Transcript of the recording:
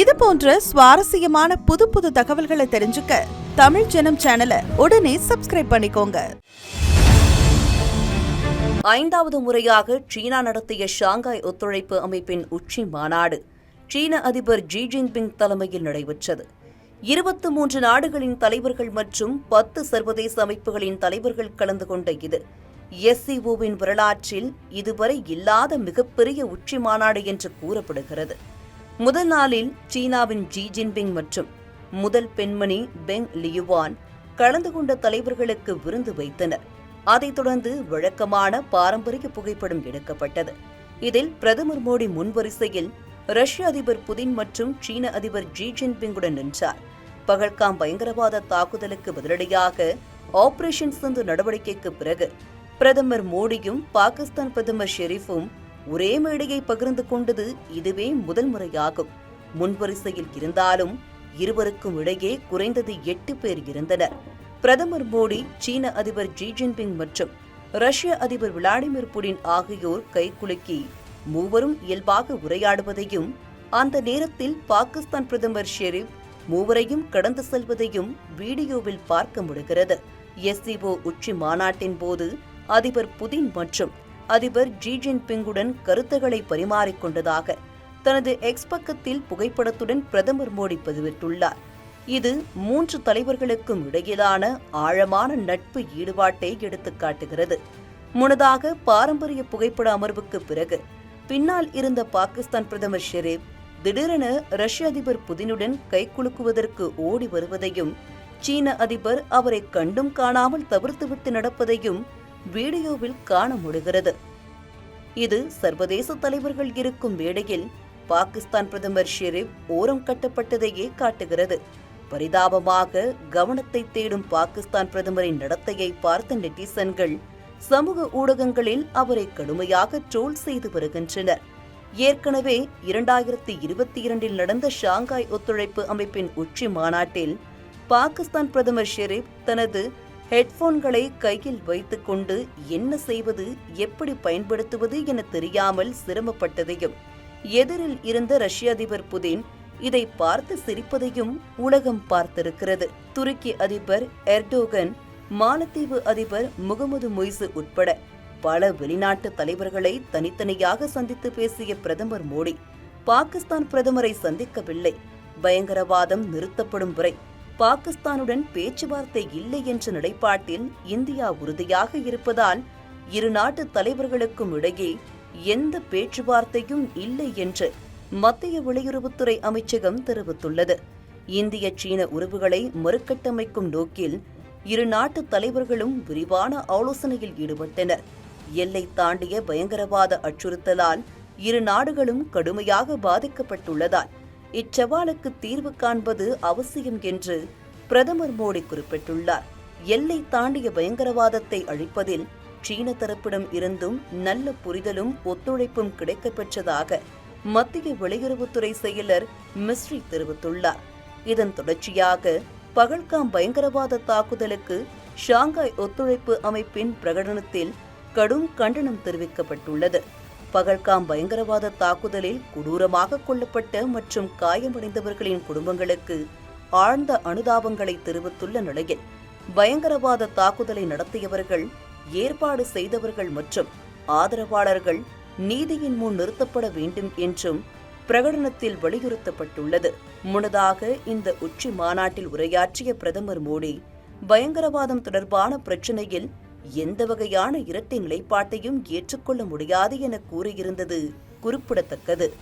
இது போன்ற சுவாரஸ்யமான புது புது தகவல்களை தெரிஞ்சுக்க தமிழ் ஜனம் சேனலை உடனே சப்ஸ்கிரைப் பண்ணிக்கோங்க. ஐந்தாவது முறையாக சீனா நடத்திய ஷாங்காய் ஒத்துழைப்பு அமைப்பின் உச்சி மாநாடு சீன அதிபர் ஜி ஜின்பிங் தலைமையில் நடைபெற்றது. இருபத்து மூன்று நாடுகளின் தலைவர்கள் மற்றும் பத்து சர்வதேச அமைப்புகளின் தலைவர்கள் கலந்து கொண்ட இது. எஸ்சிஓவின் வரலாற்றில் இதுவரை இல்லாத மிகப்பெரிய உச்சி மாநாடு என்று கூறப்படுகிறது. முதல் நாளில் சீனாவின் ஜி ஜின்பிங் மற்றும் முதல் பெண்மணி பெங் லியுவான் கலந்து கொண்ட தலைவர்களுக்கு விருந்து வைத்தனர். அதைத் தொடர்ந்து வழக்கமான பாரம்பரிய புகைப்படம் எடுக்கப்பட்டது. இதில் பிரதமர் மோடி முன்வரிசையில் ரஷ்ய அதிபர் புதின் மற்றும் சீன அதிபர் ஜி ஜின்பிங்குடன் நின்றார். பகல்காம் பயங்கரவாத தாக்குதலுக்கு பதிலடியாக ஆபரேஷன் சிந்து நடவடிக்கைக்கு பிறகு பிரதமர் மோடியும் பாகிஸ்தான் பிரதமர் ஷெரீஃபும் ஒரே மேடையை பகிர்ந்து கொண்டது இதுவே முதல் முறையாகும். முன்வரிசையில் இருந்தாலும் இருவருக்கும் இடையே குறைந்தது எட்டு பேர் இருந்தனர். பிரதமர் மோடி சீன அதிபர் ஜி ஜின்பிங் மற்றும் ரஷ்ய அதிபர் விளாடிமிர் புடின் ஆகியோர் கைகுலுக்கி மூவரும் இயல்பாக உரையாடுவதையும் அந்த நேரத்தில் பாகிஸ்தான் பிரதமர் ஷெரீப் மூவரையும் கடந்து செல்வதையும் வீடியோவில் பார்க்க முடிகிறது. எஸ்சிஓ உச்சி மாநாட்டின் போது அதிபர் புதின் மற்றும் அதிபர் ஜி ஜின்பிங்குடன் கருத்துக்களை பரிமாறிக்கொண்டதாக தனது எக்ஸ் பக்கத்தில் புகைப்படத்துடன் பிரதமர் மோடி பதிவிட்டுள்ளார். இது மூன்று தலைவர்களுக்கும் இடையிலான ஆழமான நட்பு ஈடுபாட்டை எடுத்துக்காட்டுகிறது முன்னதாக பாரம்பரிய புகைப்பட அமர்வுக்கு பிறகு பின்னால் இருந்த பாகிஸ்தான் பிரதமர் ஷெரீப் திடீரென ரஷ்ய அதிபர் புதினுடன் கைகுலுக்குவதற்கு ஓடி வருவதையும் சீன அதிபர் அவரை கண்டும் காணாமல் தவிர்த்துவிட்டு நடப்பதையும் வீடியோவில் காண முடிகிறது. இது சர்வதேச தலைவர்கள் இருக்கும் மேடையில் பாகிஸ்தான் பிரதமர் ஷெரீப் ஓரம் கட்டப்பட்டதையே காட்டுகிறது. பரிதாபமாக கவனத்தை தேடும் பாகிஸ்தான் பிரதமரின் நடத்தையை பார்த்த நெட்டிசன்கள் சமூக ஊடகங்களில் அவரை கடுமையாக ட்ரோல் செய்து வருகின்றனர். ஏற்கனவே இரண்டாயிரத்தி இருபத்தி இரண்டில் நடந்த ஷாங்காய் ஒத்துழைப்பு அமைப்பின் உச்சி மாநாட்டில் பாகிஸ்தான் பிரதமர் ஷெரீப் தனது ஹெட்போன்களை கையில் வைத்துக்கொண்டு என்ன செய்வது எப்படி பயன்படுத்துவது என தெரியாமல் சிரமப்பட்டதையும் எதிரில் இருந்த ரஷ்ய அதிபர் புதின் இதை பார்த்து சிரிப்பதையும் உலகம் பார்த்திருக்கிறது. துருக்கி அதிபர் எர்டோகன் மாலத்தீவு அதிபர் முகமது மொய்சு உட்பட பல வெளிநாட்டு தலைவர்களை தனித்தனியாக சந்தித்து பேசிய பிரதமர் மோடி பாகிஸ்தான் பிரதமரை சந்திக்கவில்லை. பயங்கரவாதம் நிறுத்தப்படும் வரை பாகிஸ்தானுடன் பேச்சுவார்த்தை இல்லை என்ற நிலைப்பாட்டில் இந்தியா உறுதியாக இருப்பதால் இரு நாட்டு தலைவர்களுக்கும் இடையே எந்த பேச்சுவார்த்தையும் இல்லை என்று மத்திய வெளியுறவுத்துறை அமைச்சகம் தெரிவித்துள்ளது. இந்திய சீன உறவுகளை மறுக்கட்டமைக்கும் நோக்கில் இரு நாட்டு தலைவர்களும் விரிவான ஆலோசனையில் ஈடுபட்டனர். எல்லை தாண்டிய பயங்கரவாத அச்சுறுத்தலால் இரு நாடுகளும் கடுமையாக பாதிக்கப்பட்டுள்ளதால் இச்சவாலுக்கு தீர்வு காண்பது அவசியம் என்று பிரதமர் மோடி குறிப்பிட்டுள்ளார். எல்லை தாண்டிய பயங்கரவாதத்தை அழிப்பதில் சீன தரப்பிடம் இருந்தும் நல்ல புரிதலும் ஒத்துழைப்பும் கிடைக்கப்பெற்றதாக மத்திய வெளியுறவுத்துறை செயலர் மிஸ்ரி தெரிவித்துள்ளார். இதன் தொடர்ச்சியாக பகல்காம் பயங்கரவாத தாக்குதலுக்கு ஷாங்காய் ஒத்துழைப்பு அமைப்பின் பிரகடனத்தில் கடும் கண்டனம் தெரிவிக்கப்பட்டுள்ளது. பகல்காம் பயங்கரவாத தாக்குதலில் கொடூரமாக கொல்லப்பட்ட மற்றும் காயமடைந்தவர்களின் குடும்பங்களுக்கு ஆழ்ந்த அனுதாபங்களை தெரிவித்துள்ள நிலையில் பயங்கரவாத தாக்குதலை நடத்தியவர்கள் ஏற்பாடு செய்தவர்கள் மற்றும் ஆதரவாளர்கள் நீதியின் முன் நிறுத்தப்பட வேண்டும் என்றும் பிரகடனத்தில் வலியுறுத்தப்பட்டுள்ளது. முன்னதாக இந்த உச்சி மாநாட்டில் உரையாற்றிய பிரதமர் மோடி பயங்கரவாதம் தொடர்பான பிரச்சினையில் எந்த வகையான இரட்டை நிலைப்பாட்டையும் ஏற்றுக்கொள்ள முடியாது என கூறியிருந்தது குறிப்பிடத்தக்கது.